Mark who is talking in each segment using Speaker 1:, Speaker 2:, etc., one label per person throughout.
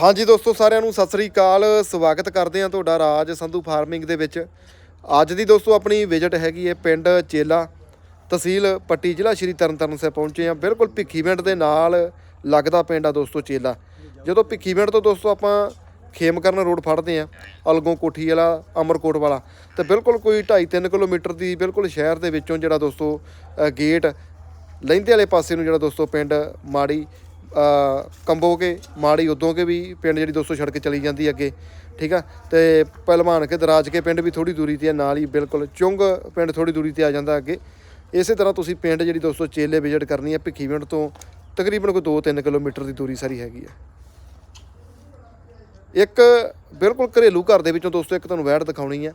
Speaker 1: ਹਾਂਜੀ ਦੋਸਤੋ, ਸਾਰਿਆਂ ਨੂੰ ਸਤਿ ਸ੍ਰੀ ਅਕਾਲ। ਸਵਾਗਤ ਕਰਦੇ ਹਾਂ ਤੁਹਾਡਾ ਰਾਜ ਸੰਧੂ ਫਾਰਮਿੰਗ ਦੇ ਵਿੱਚ। ਅੱਜ ਦੀ ਦੋਸਤੋ, ਆਪਣੀ ਵਿਜ਼ਿਟ ਹੈਗੀ ਹੈ ਪਿੰਡ ਚੇਲਾ ਤਹਿਸੀਲ ਪੱਟੀ ਜ਼ਿਲ੍ਹਾ ਸ਼੍ਰੀ ਤਰਨਤਾਰਨ ਸਾਹਿਬ ਪਹੁੰਚੇ ਹਾਂ। ਬਿਲਕੁਲ ਭਿੱਖੀ ਪਿੰਡ ਦੇ ਨਾਲ ਲੱਗਦਾ ਪਿੰਡ ਆ ਦੋਸਤੋ ਚੇਲਾ। ਜਦੋਂ ਭਿੱਖੀ ਪਿੰਡ ਤੋਂ ਦੋਸਤੋ ਆਪਾਂ ਖੇਮਕਰਨ ਰੋਡ ਫੜਦੇ ਆ ਅਲਗੋਂ ਕੋਠੀ ਵਾਲਾ, ਅਮਰਕੋਟ ਵਾਲਾ, ਤੇ ਬਿਲਕੁਲ ਕੋਈ 2.5-3 ਕਿਲੋਮੀਟਰ ਦੀ ਬਿਲਕੁਲ ਸ਼ਹਿਰ ਦੇ ਵਿੱਚੋਂ ਜਿਹੜਾ ਦੋਸਤੋ ਗੇਟ ਲਹਿੰਦੇ ਵਾਲੇ ਪਾਸੇ ਨੂੰ ਜਿਹੜਾ ਦੋਸਤੋ ਪਿੰਡ ਮਾੜੀ ਕੰਬੋ ਕੇ, ਮਾੜੀ ਉਦੋਂ ਕੇ ਵੀ ਪਿੰਡ ਜਿਹੜੀ ਦੋਸਤੋ ਕੇ ਚਲੀ ਜਾਂਦੀ ਅੱਗੇ, ਠੀਕ ਆ? ਤੇ ਪਹਿਲਵਾਨ ਕੇ, ਦਰਾਜ ਕੇ ਪਿੰਡ ਵੀ ਥੋੜੀ ਦੂਰੀ ਤੇ ਆ, ਨਾਲ ਹੀ ਬਿਲਕੁਲ ਚੁੰਗ ਪਿੰਡ ਥੋੜੀ ਦੂਰੀ ਤੇ ਆ ਜਾਂਦਾ ਅੱਗੇ। ਇਸੇ ਤਰ੍ਹਾਂ ਤੁਸੀਂ ਪਿੰਡ ਜਿਹੜੀ ਦੋਸਤੋ ਚੇਲੇ ਵਿਜ਼ਿਟ ਕਰਨੀ ਹੈ ਭਿੱਖੀਵਿੰਡ ਤੋਂ ਤਕਰੀਬਨ ਕੋਈ 2-3 ਕਿਲੋਮੀਟਰ ਦੀ ਦੂਰੀ ਸਾਰੀ ਹੈਗੀ ਆ। ਇੱਕ ਬਿਲਕੁਲ ਘਰੇਲੂ ਘਰ ਦੇ ਵਿੱਚੋਂ ਦੋਸਤੋ ਇੱਕ ਤੁਹਾਨੂੰ ਵੈੜ ਦਿਖਾਉਣੀ ਹੈ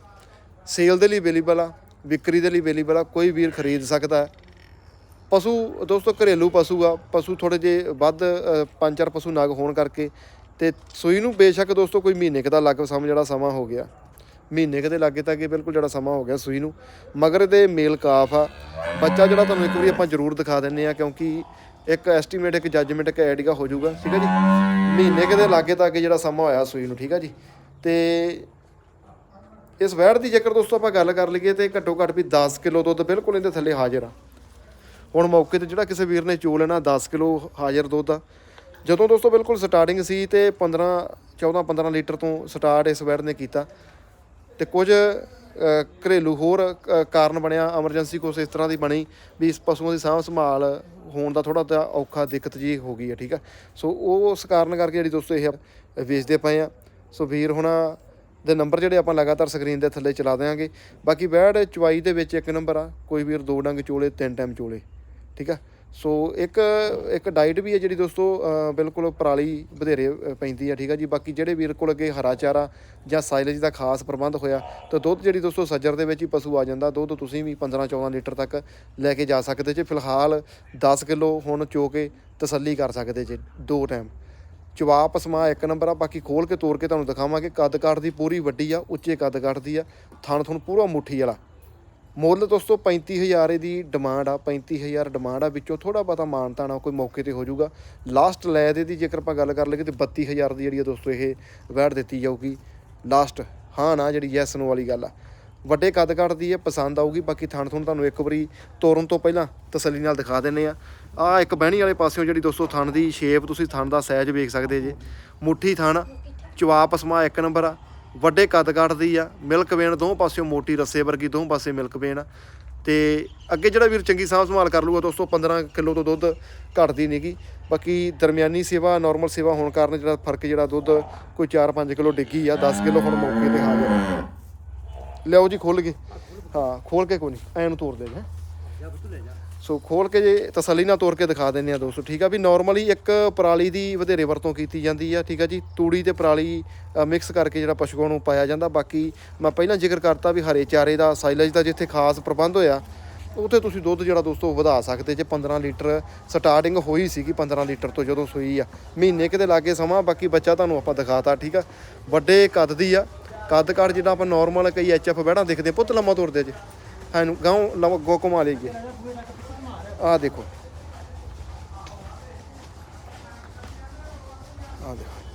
Speaker 1: ਸੇਲ ਦੇ ਲਈ ਅਵੇਲੇਬਲ ਆ, ਵਿਕਰੀ ਦੇ ਲਈ ਅਵੇਲੇਬਲ ਆ, ਕੋਈ ਵੀਰ ਖਰੀਦ ਸਕਦਾ। ਹੈ ਪਸ਼ੂ, ਦੋਸਤੋ ਘਰੇਲੂ ਪਸ਼ੂ ਆ, ਪਸ਼ੂ ਥੋੜੇ ਜੇ ਵੱਧ ਪੰਜ ਚਾਰ ਪਸ਼ੂ ਨਗ ਹੋਣ ਕਰਕੇ ਤੇ ਸੂਈ ਨੂੰ ਬੇਸ਼ੱਕ ਦੋਸਤੋ ਕੋਈ ਮਹੀਨੇ ਕੁ ਦਾ ਲੱਗ ਸਮ, ਜਿਹੜਾ ਸਮਾਂ ਹੋ ਗਿਆ। ਮਹੀਨੇ ਕੁ ਦੇ ਲਾਗੇ ਤੱਕ ਇਹ ਬਿਲਕੁਲ ਜਿਹੜਾ ਸਮਾਂ ਹੋ ਗਿਆ ਸੂਈ ਨੂੰ। ਮਗਰ ਇਹਦੇ ਮੇਲ ਕਾਫ ਆ। ਬੱਚਾ ਜਿਹੜਾ ਤੁਹਾਨੂੰ ਇੱਕ ਵਾਰੀ ਆਪਾਂ ਜ਼ਰੂਰ ਦਿਖਾ ਦਿੰਨੇ ਆ, ਕਿਉਂਕਿ ਇੱਕ ਐਸਟੀਮੇਟ ਇੱਕ ਜੱਜਮੈਂਟ ਇੱਕ ਆਈਡੀਆ ਹੋ ਜਾਊਗਾ, ਠੀਕ ਹੈ ਜੀ? ਮਹੀਨੇ ਕੁ ਦੇ ਲਾਗੇ ਤੱਕ ਜਿਹੜਾ ਸਮਾਂ ਹੋਇਆ ਸੂਈ ਨੂੰ, ਠੀਕ ਹੈ ਜੀ? ਤੇ ਇਸ ਵੈੜ ਦੀ ਜੇਕਰ ਦੋਸਤੋ ਆਪਾਂ ਗੱਲ ਕਰ ਲਈਏ ਤੇ ਘੱਟੋ ਘੱਟ ਵੀ 10 ਕਿਲੋ ਦੁੱਧ ਬਿਲਕੁਲ ਇਹਦੇ ਥੱਲੇ ਹਾਜ਼ਰ ਆ। ਹੁਣ ਮੌਕੇ ਤੇ ਜਿਹੜਾ ਕਿਸੇ ਵੀਰ ਨੇ ਚੋ ਲੈਣਾ 10 ਕਿਲੋ ਹਾਜ਼ਰ ਦੁੱਧ ਆ। ਜਦੋਂ ਦੋਸਤੋ ਬਿਲਕੁਲ ਸਟਾਰਟਿੰਗ ਸੀ ਤੇ 15 14 15 ਲੀਟਰ ਤੋਂ ਸਟਾਰਟ ਇਸ ਵੈੜ ਨੇ ਕੀਤਾ। ਤੇ ਕੁਝ ਘਰੇਲੂ ਹੋਰ ਕਾਰਨ ਬਣਿਆ ਐਮਰਜੈਂਸੀ ਕੁਛ ਇਸ ਤਰ੍ਹਾਂ ਦੀ ਬਣੀ ਵੀ ਇਸ ਪਸ਼ੂਆਂ ਦੀ ਸਾਂਭ ਸੰਭਾਲ ਹੋਣ ਦਾ ਥੋੜਾ ਜਿਹਾ ਔਖਾ ਦਿੱਕਤ ਜੀ ਹੋ ਗਈ ਹੈ, ਠੀਕ ਆ। ਸੋ ਉਹ ਉਸ ਕਾਰਨ ਕਰਕੇ ਜਿਹੜੀ ਦੋਸਤੋ ਇਹ ਵੇਚਦੇ ਪਏ ਆ। ਸੋ ਵੀਰ ਹੁਣ ਦੇ ਨੰਬਰ ਜਿਹੜੇ ਆਪਾਂ ਲਗਾਤਾਰ ਸਕਰੀਨ ਦੇ ਥੱਲੇ ਚਲਾ ਦਿਆਂਗੇ। ਬਾਕੀ ਵੈੜ ਚਵਾਈ ਦੇ ਵਿੱਚ ਇੱਕ ਨੰਬਰ ਆ, ਕੋਈ ਵੀਰ ਦੋ ਡੰਗ ਚੋਲੇ, ਤਿੰਨ ਟਾਈਮ ਚੋਲੇ। ਠੀਕ ਆ? ਸੋ ਇੱਕ ਇੱਕ ਡਾਈਟ ਵੀ ਹੈ ਜਿਹੜੀ ਦੋਸਤੋ ਬਿਲਕੁਲ ਪਰਾਲੀ ਵਧੇਰੇ ਪੈਂਦੀ ਆ, ਠੀਕ ਆ ਜੀ? ਬਾਕੀ ਜਿਹੜੇ ਵੀਰ ਕੋਲ ਅੱਗੇ ਹਰਾ ਚਾਰਾ ਜਾਂ ਸਾਈਲੇਜ ਦਾ ਖਾਸ ਪ੍ਰਬੰਧ ਹੋਇਆ, ਤਾਂ ਦੁੱਧ ਜਿਹੜੀ ਦੋਸਤੋ ਸੱਜਰ ਦੇ ਵਿੱਚ ਹੀ ਪਸ਼ੂ ਆ ਜਾਂਦਾ। ਦੁੱਧ ਤੁਸੀਂ ਵੀ 15 14 ਲੀਟਰ ਤੱਕ ਲੈ ਕੇ ਜਾ ਸਕਦੇ ਜੇ। ਫਿਲਹਾਲ 10 ਕਿਲੋ ਹੁਣ ਚੋ ਕੇ ਤਸੱਲੀ ਕਰ ਸਕਦੇ ਜੇ, ਦੋ ਟਾਈਮ ਚਵਾ ਪਸਮਾ ਇੱਕ ਨੰਬਰ ਆ, ਬਾਕੀ ਖੋਲ ਕੇ ਤੋੜ ਕੇ ਤੁਹਾਨੂੰ ਦਿਖਾਵਾਂਗੇ। ਕੱਦ ਕਾਠ ਦੀ ਪੂਰੀ ਵੱਡੀ ਆ, ਉੱਚੇ ਕੱਦ ਕਾਠ ਦੀ ਆ। ਥਣ ਥਣ ਪੂਰਾ ਮੁੱਠੀ ਵਾਲਾ। ਮੁੱਲ ਦੋਸਤੋ 35000 ਇਹਦੀ ਡਿਮਾਂਡ ਆ 35000 ਡਿਮਾਂਡ ਆ, ਵਿੱਚੋਂ ਥੋੜਾ ਬਹੁਤਾ ਮਾਨਤਾਣਾ ਕੋਈ ਮੌਕੇ ਤੇ ਹੋ ਜਾਊਗਾ। ਲਾਸਟ ਲੈ ਦੇ ਦੀ, ਜੇਕਰ ਆਪਾਂ ਗੱਲ ਕਰ ਲਈਏ ਤੇ 32000 ਦੀ ਜਿਹੜੀ ਆ ਦੋਸਤੋ ਇਹ ਵੈਟ ਦਿੱਤੀ ਜਾਊਗੀ। ਲਾਸਟ ਹਾਂ ਨਾ, ਜਿਹੜੀ ਯੈਸ ਨੂੰ ਵਾਲੀ ਗੱਲ ਆ। ਵੱਡੇ ਕੱਦ ਕਾਠ ਦੀ ਹੈ ਪਸੰਦ ਆਊਗੀ, ਬਾਕੀ ਥਣ ਥਣ ਤੁਹਾਨੂੰ ਇੱਕ ਵਾਰੀ ਤੋਰਨ ਤੋਂ ਪਹਿਲਾਂ ਤਸੱਲੀ ਨਾਲ ਦਿਖਾ ਦਿੰਨੇ ਆ। ਆ ਇੱਕ ਬਹਿਣੀ ਵਾਲੇ ਪਾਸਿਓਂ ਜਿਹੜੀ ਦੋਸਤੋ ਥਣ ਦੀ ਸ਼ੇਪ ਤੁਸੀਂ ਥਣ ਦਾ ਸਾਈਜ਼ ਵੇਖ ਸਕਦੇ ਜੇ। ਮੁੱਠੀ ਥਣ ਚਵਾ ਪਸਮਾ ਇੱਕ ਨੰਬਰ ਆ। ਵੱਡੇ ਕੱਦ ਕਾਠ ਦੀ ਆ, ਮਿਲਕ ਵੇਨ ਦੋਹਾਂ ਪਾਸਿਓਂ ਮੋਟੀ ਰੱਸੇ ਵਰਗੀ ਦੋ ਪਾਸੇ ਮਿਲਕ ਵੇਨ ਆ ਤੇ ਅੱਗੇ ਜਿਹੜਾ ਵੀਰ ਚੰਗੀ ਸਾਂਭ ਸੰਭਾਲ ਕਰ ਲੂਗਾ ਦੋਸਤੋ 15 ਕਿਲੋ ਤੋਂ ਦੁੱਧ ਘਟਦੀ ਨਹੀਂਗੀ ਬਾਕੀ ਦਰਮਿਆਨੀ ਸੇਵਾ ਨਾਰਮਲ ਸੇਵਾ ਹੋਣ ਕਾਰਨ ਜਿਹੜਾ ਫ਼ਰਕ ਜਿਹੜਾ ਦੁੱਧ ਕੋਈ 4-5 ਕਿਲੋ ਡਿੱਗੀ ਆ 10 ਕਿਲੋ ਹੁਣ ਮੌਕੇ ਤੇ ਹਾਜ਼ਰ ਆ। ਲਿਆਓ ਜੀ, ਖੋਲ ਕੇ। ਹਾਂ, ਖੋਲ ਕੇ ਕੋਈ ਨਹੀਂ ਐਂ ਨੂੰ ਤੋੜ ਦੇ ਜੀ। ਸੋ ਖੋਲ ਕੇ ਜੇ ਤਸੱਲੀ ਨਾਲ ਤੋੜ ਕੇ ਦਿਖਾ ਦਿੰਦੇ ਆ ਦੋਸਤੋ, ਠੀਕ ਆ ਵੀ ਨਾਰਮਲੀ ਇੱਕ ਪਰਾਲੀ ਦੀ ਵਧੇਰੇ ਵਰਤੋਂ ਕੀਤੀ ਜਾਂਦੀ ਆ, ਠੀਕ ਆ ਜੀ। ਤੂੜੀ ਤੇ ਪਰਾਲੀ ਮਿਕਸ ਕਰਕੇ ਜਿਹੜਾ ਪਸ਼ੂਆਂ ਨੂੰ ਪਾਇਆ ਜਾਂਦਾ। ਬਾਕੀ ਮੈਂ ਪਹਿਲਾਂ ਜ਼ਿਕਰ ਕਰਤਾ ਵੀ ਹਰੇ ਚਾਰੇ ਦਾ ਸਾਈਲੇਜ ਦਾ ਜਿੱਥੇ ਖਾਸ ਪ੍ਰਬੰਧ ਹੋਇਆ, ਉੱਥੇ ਤੁਸੀਂ ਦੁੱਧ ਜਿਹੜਾ ਦੋਸਤੋ ਵਧਾ ਸਕਦੇ ਜੇ। 15 ਲੀਟਰ ਸਟਾਰਟਿੰਗ ਹੋਈ ਸੀਗੀ 15 ਲੀਟਰ ਤੋਂ ਜਦੋਂ ਸੂਈ ਆ। ਮਹੀਨੇ ਕਿਤੇ ਲਾਗੇ ਸਮਾਂ, ਬਾਕੀ ਬੱਚਾ ਤੁਹਾਨੂੰ ਆਪਾਂ ਦਿਖਾਤਾ, ਠੀਕ ਆ। ਵੱਡੇ ਕੱਦ ਦੀ ਆ। ਕੱਦ ਕਾਠ ਜਿੱਦਾਂ ਆਪਾਂ ਨਾਰਮਲ ਕਈ ਐਚਐਫ ਬਹਿਣਾ ਦੇਖਦੇ, ਪੁੱਤ ਲੰਮਾ ਤੁਰਦੇ ਜੇ। ਇਹਨੂੰ ਗਾਉਂ, ਲੰਮਾ ਗੋ ਘੁਮਾ ਲਈਏ ਆਹ ਦੇਖੋ। ਆਹ ਦੇਖੋ।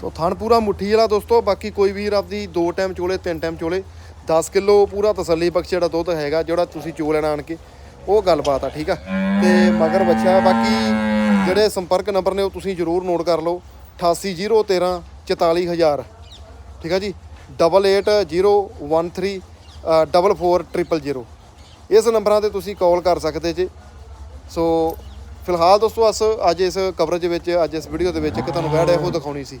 Speaker 1: ਸੋ ਥਣ ਪੂਰਾ ਮੁੱਠੀ ਵਾਲਾ ਦੋਸਤੋ, ਬਾਕੀ ਕੋਈ ਵੀਰ ਆਪਦੀ ਦੋ ਟਾਈਮ ਚੋਲੇ, ਤਿੰਨ ਟਾਈਮ ਚੋਲੇ 10 ਕਿਲੋ ਪੂਰਾ ਤਸੱਲੀ ਬਖਸ਼ ਜਿਹੜਾ ਦੁੱਧ ਹੈਗਾ, ਜਿਹੜਾ ਤੁਸੀਂ ਚੋ ਲੈਣਾ ਆਣ ਕੇ, ਉਹ ਗੱਲਬਾਤ ਆ, ਠੀਕ ਆ? ਤੇ ਮਗਰ ਬੱਚਾ ਬਾਕੀ ਜਿਹੜੇ ਸੰਪਰਕ ਨੰਬਰ ਨੇ ਉਹ ਤੁਸੀਂ ਜ਼ਰੂਰ ਨੋਟ ਕਰ ਲਓ। 88013 44000 ਠੀਕ ਆ ਜੀ? 880134 44000 ਇਸ ਨੰਬਰਾਂ ਤੇ ਤੁਸੀਂ ਕਾਲ ਕਰ ਸਕਦੇ ਜੇ। ਸੋ ਫਿਲਹਾਲ ਦੋਸਤੋ, ਅਸ ਅੱਜ ਇਸ ਕਵਰੇਜ ਵਿੱਚ, ਅੱਜ ਇਸ ਵੀਡੀਓ ਦੇ ਵਿੱਚ ਇੱਕ ਤੁਹਾਨੂੰ ਵੈਡ ਇਹੋ ਦਿਖਾਉਣੀ ਸੀ।